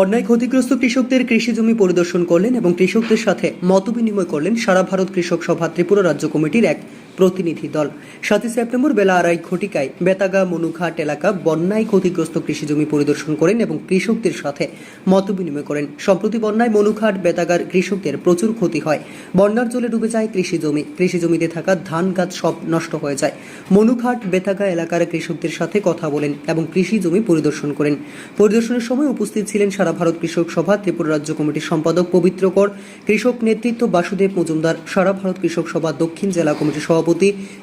বন্যায় ক্ষতিগ্রস্ত কৃষকদের কৃষি জমি পরিদর্শন করলেন এবং কৃষকদের সাথে মতবিনিময় করলেন সারা ভারত কৃষক সভা ত্রিপুরা রাজ্য কমিটির এক প্রতিনিধি দল। সাতই সেপ্টেম্বর বেলা আড়াই ঘটিকায় বেতাগা মনুঘাট এলাকা বন্যায় ক্ষতিগ্রস্ত কৃষি জমি পরিদর্শন করেন এবং কৃষকদের সাথে মতবিনিময় করেন। সম্প্রতি বন্যায় মনুঘাট বেতাগার কৃষকদের প্রচুর ক্ষতি হয়। বন্যার জলে ডুবে যায় কৃষি জমি কৃষি জমিতে থাকা ধান গাছ সব নষ্ট হয়ে যায়। মনুঘাট বেতাগা এলাকার কৃষকদের সাথে কথা বলেন এবং কৃষি জমি পরিদর্শন করেন। পরিদর্শনের সময় উপস্থিত ছিলেন সারা ভারত কৃষক সভা, ত্রিপুরা রাজ্য কমিটির সম্পাদক পবিত্র কর, কৃষক নেতৃত্ব বাসুদেব মজুমদার, সারা ভারত কৃষক সভা, দক্ষিণ জেলা কমিটির সভাপতি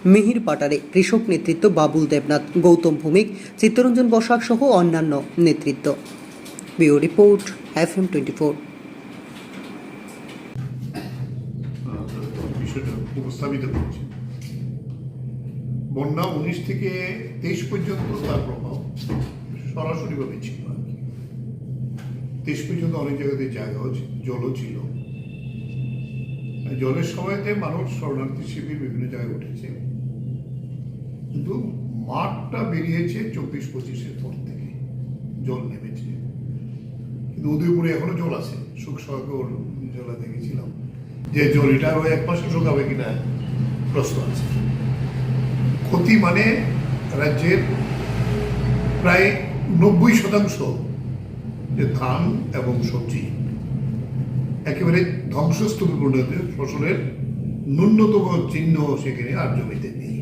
মিহির পাটারে, কৃষক নেতৃত্ব বাবুল দেবনাথ, গৌতম ভৌমিক, চিত্তরঞ্জন বসাক সহ অন্যান্য নেতৃত্ব। Bio report F M twenty four. উপস্থাপিত করছি। বন্যা উনিশ থেকে তেইশ পর্যন্ত তার প্রভাব সরাসরিভাবে ছিল আর কি। তেইশ পর্যন্ত অনেক জায়গাতে জায়গাও জলও ছিল। জলের সময়তে মানুষ শরণার্থী শিবির বিভিন্ন জায়গায় উঠেছে। কিন্তু মাঠটা বেরিয়েছে চব্বিশ পঁচিশের পর থেকে। জল নেমেছে। কিন্তু উদয়পুরে এখনও জল আছে। সুখসাগর জেলা দেখেছিলাম। যে জল এটা আরও এক মাসে শুকাবে কিনা প্রশ্ন আছে। ক্ষতি মানে রাজ্যের প্রায় নব্বই শতাংশ যে ধান এবং সবজি একেবারে ধ্বংসস্তূপে পরিণত ফসলের ন্যূনতম চিহ্ন সেখানে আর জমিতে নেই।